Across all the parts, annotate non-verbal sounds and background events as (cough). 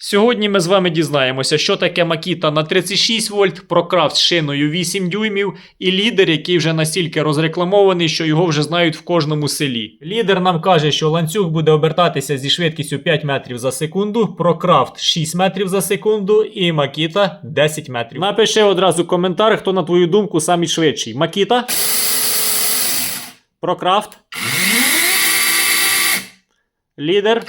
Сьогодні ми з вами дізнаємося, що таке Макіта на 36 вольт, прокрафт з шиною 8 дюймів і лідер, який вже настільки розрекламований, що його вже знають в кожному селі. Лідер нам каже, що ланцюг буде обертатися зі швидкістю 5 метрів за секунду, прокрафт 6 метрів за секунду і Макіта 10 метрів. Напиши одразу коментар, хто на твою думку самий швидший. Макіта? Прокрафт? Лідер?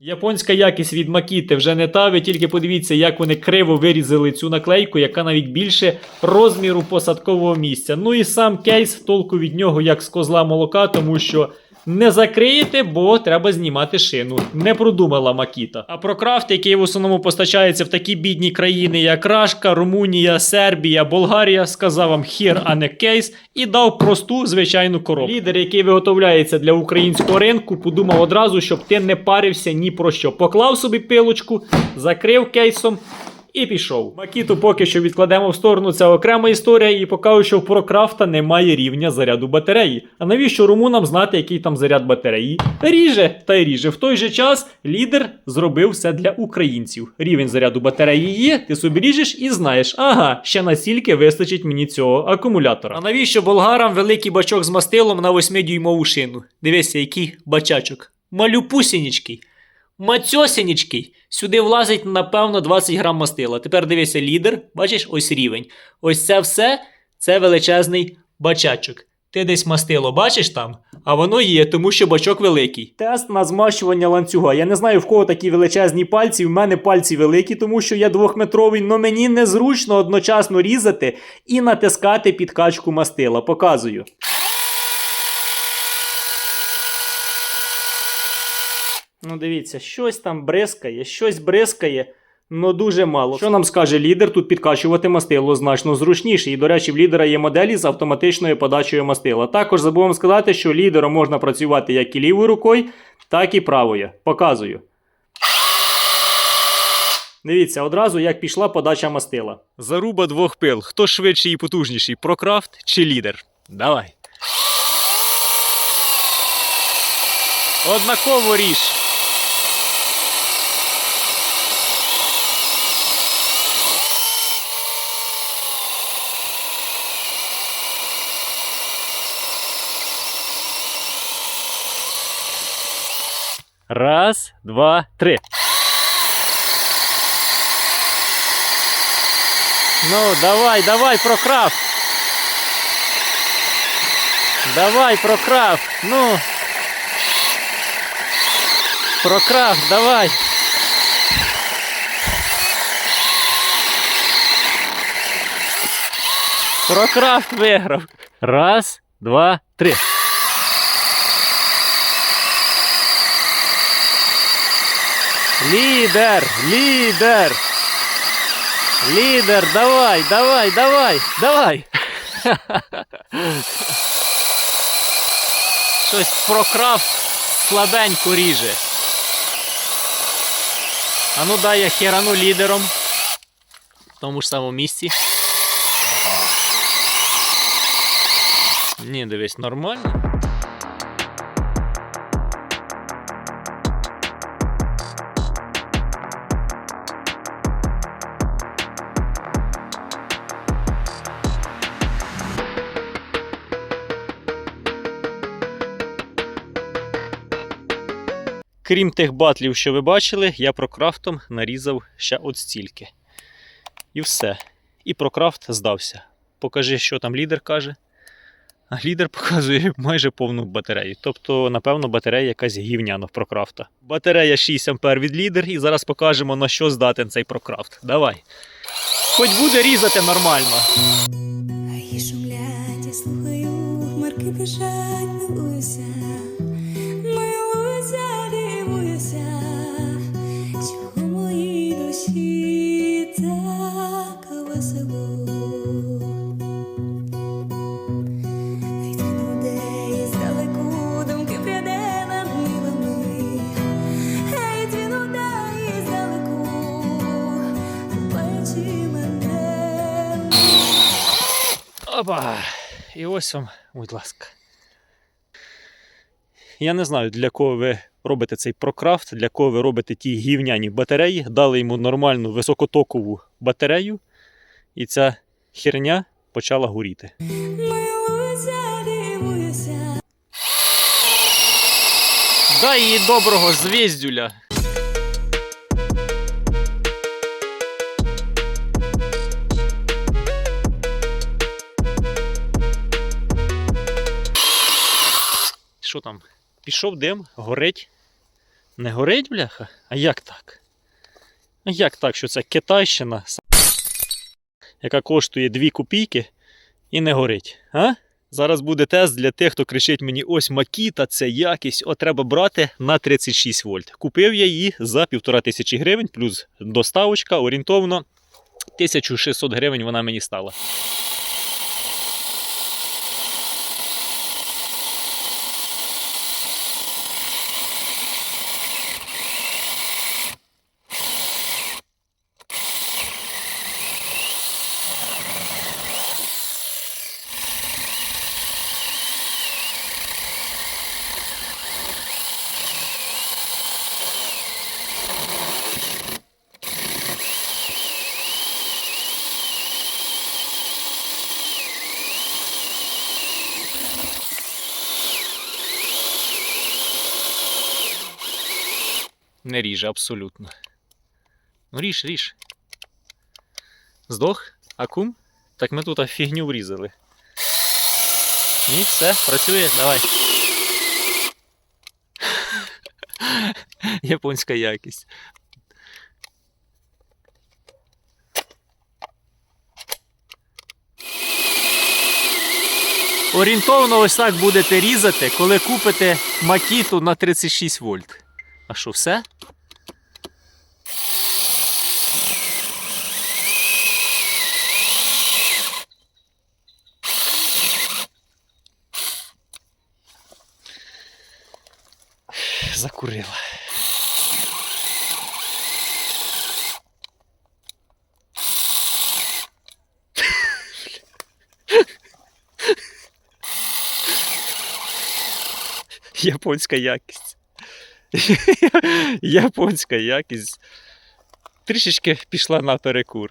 Японська якість від Макіти вже не та. Ви тільки подивіться, як вони криво вирізали цю наклейку, яка навіть більше розміру посадкового місця. Ну і сам кейс толку від нього як з козла молока, тому що не закриєте, бо треба знімати шину. Не продумала Макіта. А про крафт, який в основному постачається в такі бідні країни, як Рашка, Румунія, Сербія, Болгарія, сказав вам хір, а не кейс, і дав просту звичайну коробку. Лідер, який виготовляється для українського ринку, подумав одразу, щоб ти не парився ні про що. Поклав собі пилочку, закрив кейсом. І пішов. Макіту поки що відкладемо в сторону, це окрема історія, і покажу, що в прокрафта немає рівня заряду батареї. А навіщо румунам знати, який там заряд батареї? Ріже та й ріже. В той же час лідер зробив все для українців. Рівень заряду батареї є, ти собі ріжеш і знаєш, ага, ще настільки вистачить мені цього акумулятора. А навіщо болгарам великий бачок з мастилом на 8-дюймову шину? Дивися, який бачачок. Малюпусінічкий. Мацьосінічкий. Сюди влазить, напевно, 20 грам мастила. Тепер дивися лідер, бачиш, ось рівень. Ось це все це величезний бачачок. Ти десь мастило бачиш там? А воно є, тому що бачок великий. Тест на змащування ланцюга. Я не знаю, в кого такі величезні пальці. В мене пальці великі, тому що я двохметровий, але мені незручно одночасно різати і натискати підкачку мастила. Показую. Ну, дивіться, щось там бризкає, щось бризкає, но дуже мало. Що нам скаже лідер? Тут підкачувати мастило значно зручніше. І, до речі, в лідера є моделі з автоматичною подачею мастила. Також забув сказати, що лідером можна працювати як і лівою рукою, так і правою. Показую. Дивіться, одразу як пішла подача мастила. Заруба двох пил. Хто швидший і потужніший? Прокрафт чи лідер? Давай. Однаково ріж. Раз, два, три. Ну, давай, давай, прокрафт. Давай, прокрафт. Ну. Прокрафт, давай. Прокрафт виграв. Раз, два, три. Лідер, лідер. Лідер, давай, давай, давай, давай. Щось прокрафт слабенько ріже. А ну дай я херану лідером. В тому ж самому місці. Ні, дивись, нормально. Крім тих батлів, що ви бачили, я прокрафтом нарізав ще от стільки. І все. І прокрафт здався. Покажи, що там лідер каже. А лідер (laughs) показує майже повну батарею. Тобто, напевно, батарея якась гівняна в прокрафта. Батарея 6 А від лідер, і зараз покажемо, на що здатен цей прокрафт. Давай. Хоч буде різати нормально. Гаї шумлять, я слухаю, хмарки біжать, милуюся, мене. Опа! І ось вам, будь ласка. Я не знаю, для кого ви робите цей прокрафт, для кого ви робите ті гівняні батареї, дали йому нормальну високотокову батарею, і ця херня почала горіти. Дай їй доброго звіздюля. Що там? Пішов дим, горить. Не горить, бляха? А як так? А як так, що це Китайщина, яка коштує 2 копійки і не горить? А? Зараз буде тест для тих, хто кричить мені: ось Макіта, це якість, о, треба брати на 36 вольт. Купив я її за півтора тисячі гривень, плюс доставочка орієнтовно 1600 гривень вона мені стала. Не ріже абсолютно. Ну ріж, ріж. Здох? Акум? Так ми тут фігню врізали. Ні, все, працює, давай. (laughs) Японська якість. Орієнтовно ось так будете різати, коли купите макіту на 36 вольт. А що, все? Закурила. Японська якість. (laughs) Японська якість. Трішечки пішла на перекур.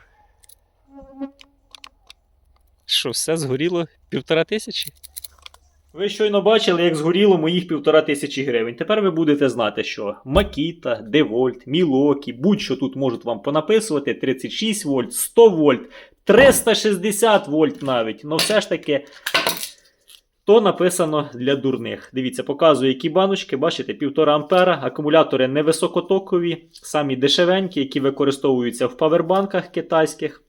Що, все згоріло півтора тисячі? Ви щойно бачили, як згоріло моїх півтора тисячі гривень. Тепер ви будете знати, що Макіта, Девольт, Мілокі, будь-що тут можуть вам понаписувати 36 вольт, 100 вольт, 360 вольт навіть. Ну все ж таки то написано для дурних. Дивіться, показую, які баночки, бачите, 1,5 ампера, акумулятори невисокотокові, самі дешевенькі, які використовуються в павербанках китайських.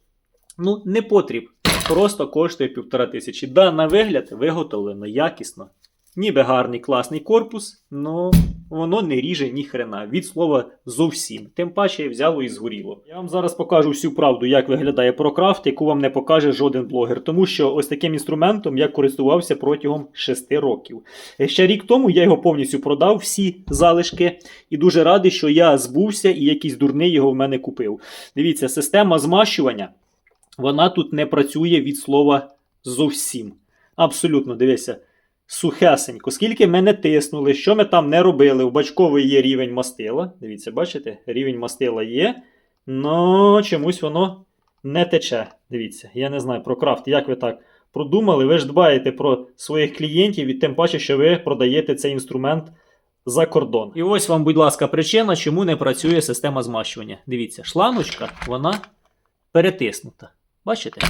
Ну, не потріб. Просто коштує півтора тисячі. Да, на вигляд виготовлено якісно. Ніби гарний класний корпус, але воно не ріже ні хрена. Від слова зовсім. Тим паче взяло і згоріло. Я вам зараз покажу всю правду, як виглядає прокрафт, яку вам не покаже жоден блогер. Тому що ось таким інструментом я користувався протягом 6 років. Е, Ще рік тому я його повністю продав, всі залишки, і дуже радий, що я збувся і якийсь дурний його в мене купив. Дивіться, система змащування. Вона тут не працює від слова зовсім. Абсолютно, дивися, сухесенько. Скільки ми не тиснули, що ми там не робили. У бачковий є рівень мастила. Дивіться, бачите? Рівень мастила є. Но чомусь воно не тече. Дивіться, я не знаю про крафт, як ви так продумали. Ви ж дбаєте про своїх клієнтів і тим паче, що ви продаєте цей інструмент за кордон. І ось вам, будь ласка, причина, чому не працює система змащування. Дивіться, шланочка, вона перетиснута. Бачите,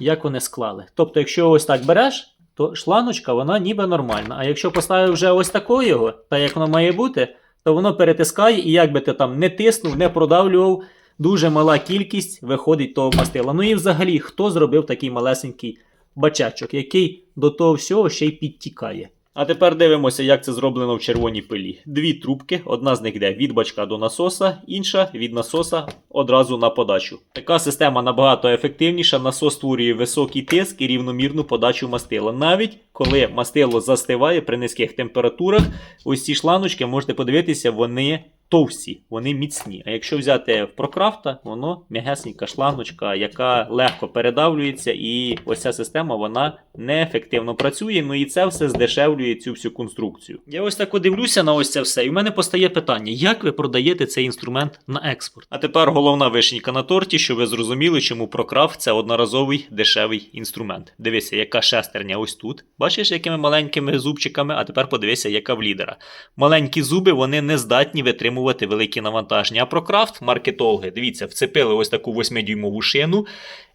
як вони склали. Тобто, якщо ось так береш, то шланочка вона ніби нормальна. А якщо поставив вже ось такого так як воно має бути, то воно перетискає, і як би ти там не тиснув, не продавлював, дуже мала кількість виходить того мастила. Ну і взагалі, хто зробив такий малесенький бачачок, який до того всього ще й підтікає. А тепер дивимося, як це зроблено в червоній пилі. Дві трубки, одна з них йде від бачка до насоса, інша від насоса одразу на подачу. Така система набагато ефективніша. Насос створює високий тиск і рівномірну подачу мастила. Навіть коли мастило застиває при низьких температурах, ось ці шланочки можете подивитися, вони товсті, вони міцні. А якщо взяти в прокрафта, воно м'ягесенька шлангочка, яка легко передавлюється, і ось ця система вона неефективно працює. Ну і це все здешевлює цю всю конструкцію. Я ось так дивлюся на ось це все, і в мене постає питання: як ви продаєте цей інструмент на експорт? А тепер головна вишенька на торті, щоб ви зрозуміли, чому прокрафт це одноразовий дешевий інструмент. Дивися, яка шестерня ось тут. Бачиш, якими маленькими зубчиками, а тепер подивися, яка в лідера. Маленькі зуби вони не здатні витримувати великі навантаження. А про крафт маркетологи, дивіться, вцепили ось таку 8-дюймову шину.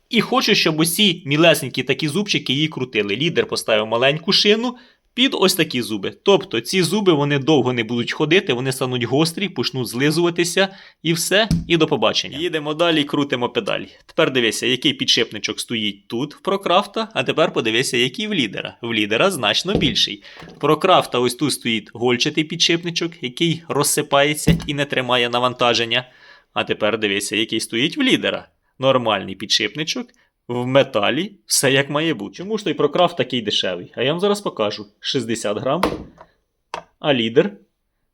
І хочу, щоб усі мілесенькі такі зубчики її крутили. Лідер поставив маленьку шину під ось такі зуби. Тобто ці зуби вони довго не будуть ходити, вони стануть гострі, почнуть злизуватися, і все, і до побачення. Їдемо далі, крутимо педалі. Тепер дивися, який підшипничок стоїть тут в прокрафта, а тепер подивися, який в лідера. В лідера значно більший. Прокрафта ось тут стоїть гольчатий підшипничок, який розсипається і не тримає навантаження. А тепер дивися, який стоїть в лідера. Нормальний підшипничок. В металі все як має бути. Чому ж той прокрафт такий дешевий? А я вам зараз покажу: 60 грам, а лідер.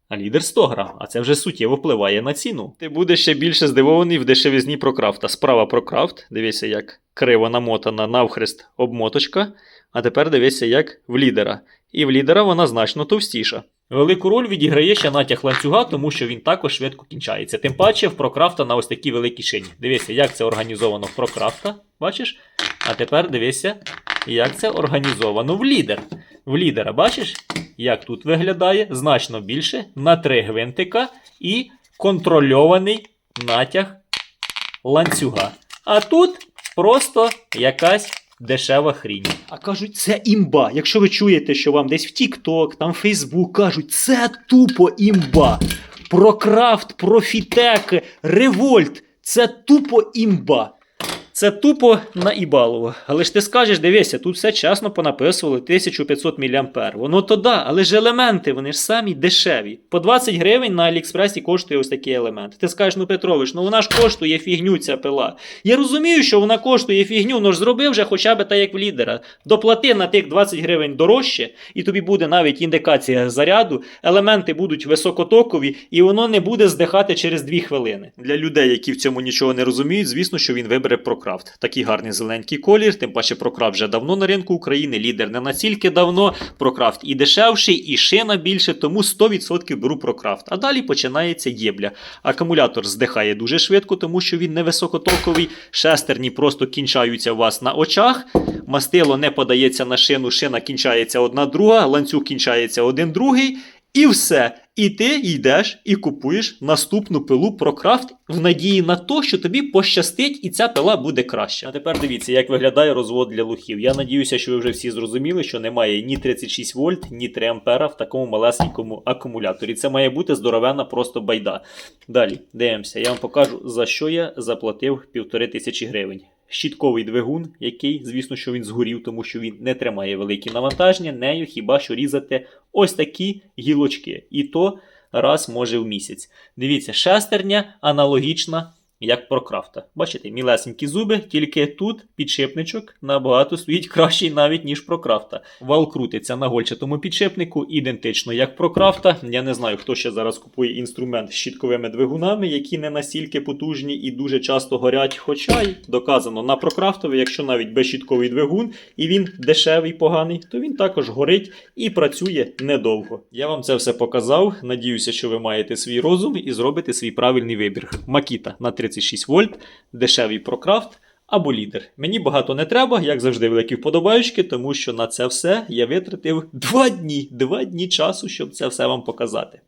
А лідер 100 грам, а це вже суттєво впливає на ціну. Ти будеш ще більше здивований в дешевізні прокрафта. Справа прокрафт, дивися, як криво намотана навхрест обмоточка. А тепер дивися, як в лідера. І в лідера вона значно товстіша. Велику роль відіграє ще натяг ланцюга, тому що він також швидко кінчається. Тим паче в прокрафта на ось такій великій шині. Дивися, як це організовано в прокрафта. Бачиш? А тепер дивися, як це організовано в лідер. В лідера, бачиш, як тут виглядає значно більше на три гвинтика і контрольований натяг ланцюга. А тут просто якась дешева хрінь. А кажуть, це імба. Якщо ви чуєте, що вам десь в TikTok, там Facebook кажуть, це тупо імба. Про крафт, про фітек, револьт. Це тупо імба. Це тупо наїбалово. Але ж ти скажеш, дивися, тут все чесно понаписували 1500 мА. Воно то да, але ж елементи, вони ж самі дешеві. По 20 гривень на Аліекспресі коштує ось такий елемент. Ти скажеш, ну Петрович, ну вона ж коштує фігню ця пила. Я розумію, що вона коштує фігню, ну ж зроби вже хоча б так як в лідера. Доплати на тих 20 гривень дорожче, і тобі буде навіть індикація заряду, елементи будуть високотокові, і воно не буде здихати через 2 хвилини. Для людей, які в цьому нічого не розуміють, звісно, що він вибере Прокрафт. Такий гарний зеленький колір, тим паче Прокрафт вже давно на ринку України, лідер не настільки давно. Прокрафт і дешевший, і шина більше, тому 100% беру Прокрафт. А далі починається єбля. Акумулятор здихає дуже швидко, тому що він невисокотоковий. Шестерні просто кінчаються у вас на очах. Мастило не подається на шину, шина кінчається одна друга, ланцюг кінчається один другий. І все. І ти йдеш і купуєш наступну пилу Прокрафт в надії на те, що тобі пощастить, і ця пила буде краща. А тепер дивіться, як виглядає розвод для лухів. Я надіюся, що ви вже всі зрозуміли, що немає ні 36 вольт, ні 3 ампера в такому малесенькому акумуляторі. Це має бути здоровенна просто байда. Далі дивимося, я вам покажу, за що я заплатив півтори тисячі гривень. Щітковий двигун, який, звісно, що він згорів, тому що він не тримає великі навантаження, нею хіба що різати ось такі гілочки. І то раз може в місяць. Дивіться, шестерня аналогічна, як прокрафта. Бачите, мілесенькі зуби, тільки тут підшипничок набагато стоїть кращий навіть, ніж прокрафта. Вал крутиться на гольчатому підшипнику, ідентично як прокрафта. Я не знаю, хто ще зараз купує інструмент з щітковими двигунами, які не настільки потужні і дуже часто горять. Хоча й доказано на прокрафтові, якщо навіть безщітковий двигун і він дешевий, поганий, то він також горить і працює недовго. Я вам це все показав. Надіюся, що ви маєте свій розум і зробите свій правильний вибір. Макіта на 36 вольт, дешевий прокрафт. Або лідер. Мені багато не треба, як завжди, великі вподобаючки, тому що на це все я витратив 2 дні, два дні часу, щоб це все вам показати.